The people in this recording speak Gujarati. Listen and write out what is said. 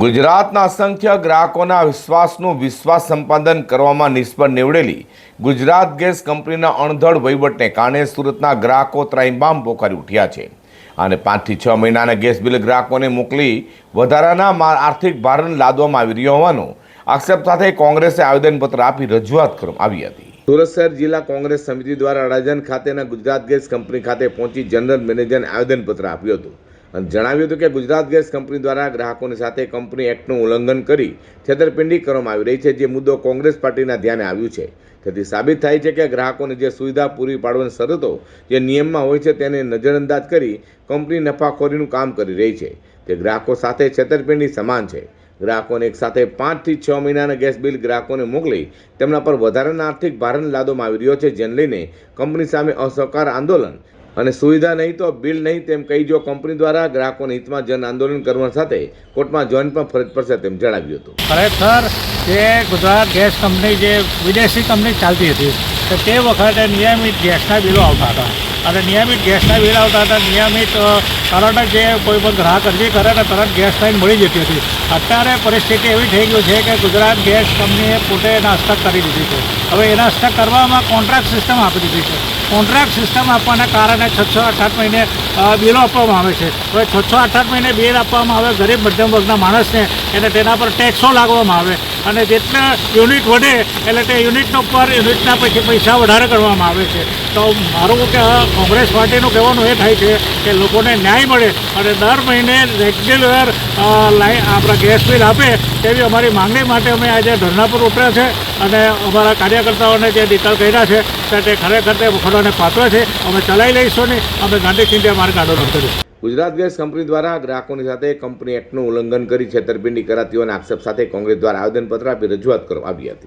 ગુજરાતના અસંખ્ય ગ્રાહકોના વિશ્વાસનું વિશ્વાસ સંપાદન કરવામાં નિષ્ફળ નીવડેલી ગુજરાત ગેસ કંપનીના અણધડ વહીવટને કારણે સુરતના ગ્રાહકો ત્રાઇમબામ પોકારી ઉઠ્યા છે. અને પાંચથી છ મહિનાના ગેસ બિલ ગ્રાહકોને મોકલી વધારાના આર્થિક ભારણ લાદવામાં આવી રહ્યો હોવાનો આક્ષેપ સાથે કોંગ્રેસે આવેદનપત્ર આપી રજૂઆત કરવામાં આવી હતી. સુરત શહેર જિલ્લા કોંગ્રેસ સમિતિ દ્વારા અડાજણ ખાતેના ગુજરાત ગેસ કંપની ખાતે પહોંચી જનરલ મેનેજરને આવેદનપત્ર આપ્યું હતું. જણાવ્યું હતું કે ગુજરાત ગેસ કંપની દ્વારા ગ્રાહકોની સાથે કંપની એક્ટનું ઉલ્લંઘન કરી છેતરપિંડી કરવામાં આવી રહી છે, જે મુદ્દો કોંગ્રેસ પાર્ટીના ધ્યાને આવ્યું છે. તેથી સાબિત થાય છે કે ગ્રાહકોને જે સુવિધા પૂરી પાડવાની શરતો જે નિયમમાં હોય છે તેને નજરઅંદાજ કરી કંપની નફાખોરીનું કામ કરી રહી છે. તે ગ્રાહકો સાથે છેતરપિંડી સમાન છે. ગ્રાહકોને એક સાથે પાંચથી છ મહિનાના ગેસ બિલ ગ્રાહકોને મોકલી તેમના પર વધારાના આર્થિક ભારણ લાદવામાં આવી રહ્યો છે, જેને લઈને કંપની સામે અસહકાર આંદોલન અને સુવિધા નહીં તો બિલ નહીં તેમ કહી જો કંપની દ્વારા ગ્રાહકોના હિતમાં જન આંદોલન કરવા સાથે કોર્ટમાં જોઈન પણ ફરજ પડશે તેમ જણાવ્યું હતું. ખરેખર જે ગુજરાત ગેસ કંપની, જે વિદેશી કંપની ચાલતી હતી, તો તે વખતે નિયમિત ગેસના બિલો આવતા હતા. અને નિયમિત ગેસના બિલ આવતા હતા, નિયમિત તરત જે કોઈ પણ ગ્રાહક અરજી કરે તો તરત ગેસ લાઈન મળી જતી હતી. અત્યારે પરિસ્થિતિ એવી થઈ ગઈ છે કે ગુજરાત ગેસ કંપનીએ પોતે એના હસ્તક કરી દીધી છે. હવે એના હસ્તક કરવામાં કોન્ટ્રાક્ટ સિસ્ટમ આપી દીધી છે. કોન્ટ્રાક્ટ સિસ્ટમ આપવાના કારણે છ છ આઠ આઠ મહિને બિલો આપવામાં આવે છે. હવે છ છ આઠ આઠ મહિને બિલ આપવામાં આવે, ગરીબ મધ્યમ વર્ગના માણસને, એટલે તેના પર ટેક્સો લાગવામાં આવે. અને જેટલા યુનિટ વધે, એટલે તે યુનિટનો પર યુનિટના પછી પૈસા વધારે કરવામાં આવે છે. તો મારું કે કોંગ્રેસ પાર્ટીનું કહેવાનું એ થાય છે કે લોકોને ન્યાય મળે અને દર મહિને રેગ્યુલર લાઈન આપણા ગેસ બિલ આપે, તેવી અમારી માંગણી માટે અમે આજે ધરણા પર ઉતર્યા છે. અને અમારા કાર્યકર્તાઓને જે નિકાલ કર્યા છે, તે ખરેખર તે વખોડોને પાત્ર છે. અમે ચલાવી લઈશું નહીં અમે ગાંધી ચિંતા માર્ગ આંદોલન કર્યું ગુજરાત ગેસ કંપની દ્વારા ગ્રાહકોની સાથે કંપની એક્ટનું ઉલ્લંઘન કરી છેતરપિંડી કરાતીઓના આક્ષેપ સાથે કોંગ્રેસ દ્વારા આવેદનપત્ર આપી રજૂઆત કરવામાં આવી હતી.